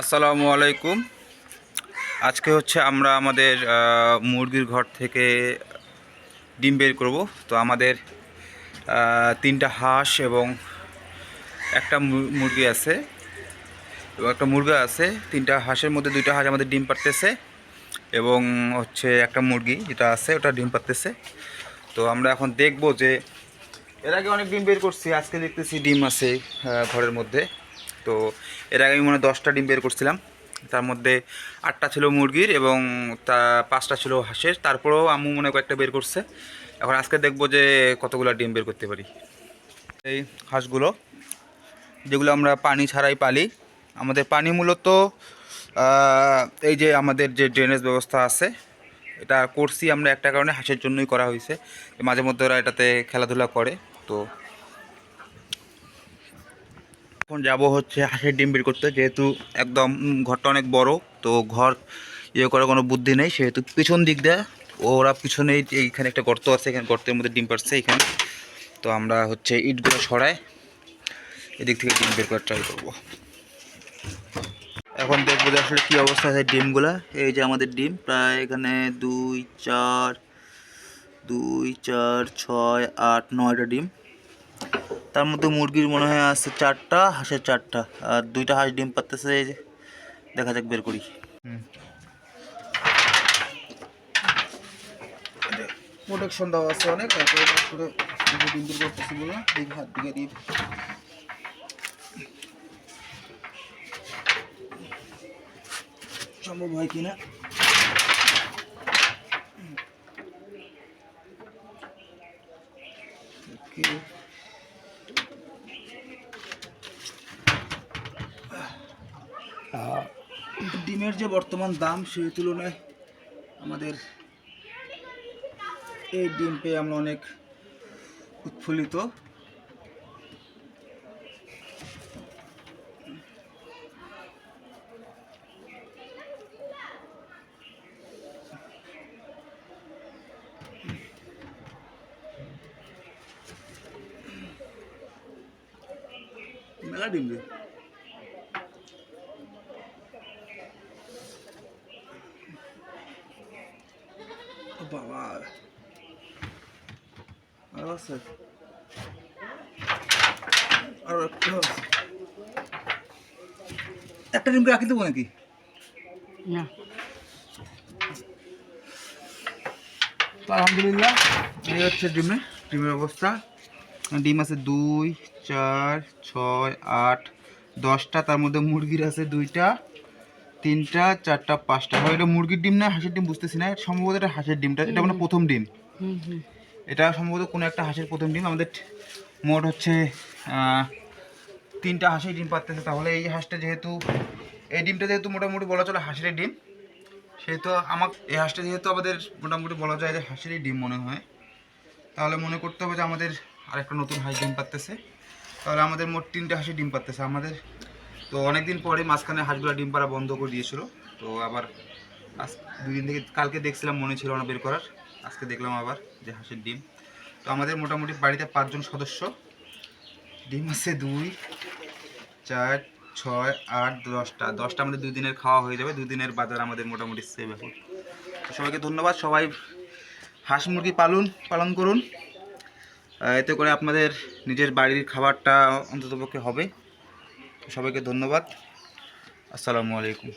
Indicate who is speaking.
Speaker 1: আসসালামু আলাইকুম। আজকে হচ্ছে আমরা আমাদের মুরগির ঘর থেকে ডিম বের করব। তো আমাদের তিনটা হাঁস এবং একটা মুরগি আছে। এবং একটা মুরগা আছে। তিনটা হাঁসের মধ্যে দুইটা হাঁস আমাদের ডিম পারতেছে এবং হচ্ছে একটা মুরগি যেটা আছে, ওটা ডিম পারতেছে তো আমরা এখন দেখব যে, এর আগে অনেক ডিম বের করছি, আজকে দেখতেছি ডিম আছে ঘরের মধ্যে। তো এর আগে আমি মনে দশটা ডিম বের করছিলাম। তার মধ্যে আটটা ছিল মুরগির এবং তা পাঁচটা ছিল হাঁসের। তারপরেও আম্মু মনে কয়েকটা বের করছে। এখন আজকে দেখব যে কতগুলো ডিম বের করতে পারি। এই হাঁসগুলো, যেগুলো আমরা পানি ছাড়াই পালি। আমাদের পানি মূলত এই যে আমাদের যে ড্রেনেজ ব্যবস্থা আছে, এটা করছি আমরা একটা কারণে হাঁসের জন্যই করা হয়েছে। মাঝে মধ্যে ওরা এটাতে খেলাধুলা করে। তো এখন যাব হচ্ছে হাঁসের ডিম বের করতে, যেহেতু একদম ঘরটা অনেক বড়, তো ঘর ইয়ে করার কোনো বুদ্ধি নেই, সেহেতু পিছন দিক দিয়ে, ওরা পিছনেই এইখানে একটা গর্ত আছে, এখানে গর্তের মধ্যে ডিম পারছে এখানে। তো আমরা হচ্ছে ইটগুলো সরাই, এদিক থেকে ডিম বের করার ট্রাই করব। এখন দেখব যে আসলে কী অবস্থা আছে ডিমগুলা। এই যে আমাদের ডিম, প্রায় এখানে দুই, চার দুই, চার, ছয়, আট, নয়টা ডিম। তার মধ্যে মুরগির মনে হয় আসছে চারটা, হাঁসের চারটা। আর দুইটা হাঁস ডিম পাততেছে এই যে, দেখা যাক, বের করি।
Speaker 2: প্রোটেকশন দেওয়া আছে অনেক তারপরে ডিম করতেছি বলে দিক হাত দিকে ডিম সম্ভব হয় কিনা. ডিমের যে বর্তমান দাম সেই তুলনায় আমাদের এই ডিম পেয়ে আমরা অনেক উৎফুল্লিত। মেলা ডিম ও বাবা আরও আছে আরও একটা। একটা ডিমকে রাখি দেবো নাকি
Speaker 3: না
Speaker 2: আলহামদুলিল্লাহ এই হচ্ছে ডিমে ডিমের অবস্থা ডিম আছে দুই চার ছয় আট দশটা তার মধ্যে মুরগির আছে দুইটা তিনটা চারটা পাঁচটা। হয় এটা মুরগির ডিম না হাঁসের ডিম বুঝতেছি না সম্ভবত এটা হাঁসের ডিমটা এটা মানে প্রথম ডিম। এটা সম্ভবত কোনো একটা হাঁসের প্রথম ডিম আমাদের মোট হচ্ছে তিনটা হাঁসের ডিম পাততেছে তাহলে এই হাঁসটা যেহেতু এই ডিমটা যেহেতু মোটামুটি বলা চলে হাঁসের ডিম সেহেতু আমার এই হাঁসটা যেহেতু আমাদের মোটামুটি বলা যায় যে হাঁসেরই ডিম মনে হয় তাহলে মনে করতে হবে যে আমাদের আরেকটা নতুন হাঁস ডিম পাততেছে তাহলে আমাদের মোট তিনটে হাঁসের ডিম পাততেছে আমাদের। তো অনেকদিন পরে মাঝখানে হাঁসগুলো ডিম পাড়া বন্ধ করে দিয়েছিল। তো আবার আজ দুই দিন থেকে কালকে দেখছিলাম, মনে ছিল না বের করার। আজকে দেখলাম আবার যে হাঁসের ডিম। তো আমাদের মোটামুটি বাড়িতে পাঁচজন সদস্য। ডিম আছে দুই, চার, ছয়, আট, দশটা। দশটা আমাদের দুই দিনের খাওয়া হয়ে যাবে। দুই দিনের বাজার আমাদের মোটামুটি সেভ এখন। সবাইকে ধন্যবাদ। সবাই হাঁস মুরগি পালন পালন করুন। এতে করে আপনাদের নিজের বাড়ির খাবারটা অন্ততপক্ষে হবে। সবাইকে ধন্যবাদ। আসসালামু আলাইকুম।